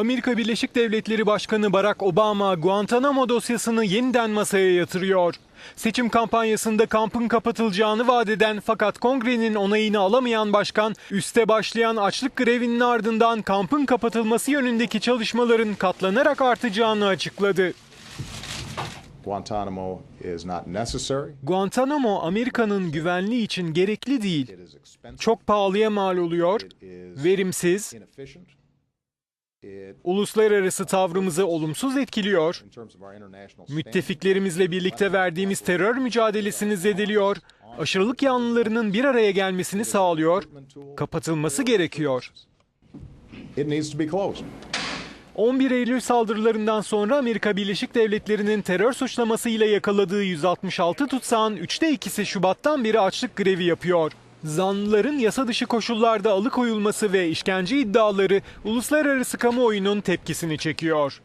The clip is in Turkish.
Amerika Birleşik Devletleri Başkanı Barack Obama Guantanamo dosyasını yeniden masaya yatırıyor. Seçim kampanyasında kampın kapatılacağını vaat eden fakat kongrenin onayını alamayan başkan, üste başlayan açlık grevinin ardından kampın kapatılması yönündeki çalışmaların katlanarak artacağını açıkladı. Guantanamo is not necessary. Guantanamo Amerika'nın güvenliği için gerekli değil. Çok pahalıya mal oluyor, verimsiz, uluslararası tavrımızı olumsuz etkiliyor, müttefiklerimizle birlikte verdiğimiz terör mücadelesini zedeliyor, aşırılık yanlılarının bir araya gelmesini sağlıyor, kapatılması gerekiyor. it needs to be closed. 11 Eylül saldırılarından sonra Amerika Birleşik Devletleri'nin terör suçlamasıyla yakaladığı 166 tutsağın üçte ikisi Şubat'tan beri açlık grevi yapıyor. Zanlıların yasa dışı koşullarda alıkoyulması ve işkence iddiaları uluslararası kamuoyunun tepkisini çekiyor.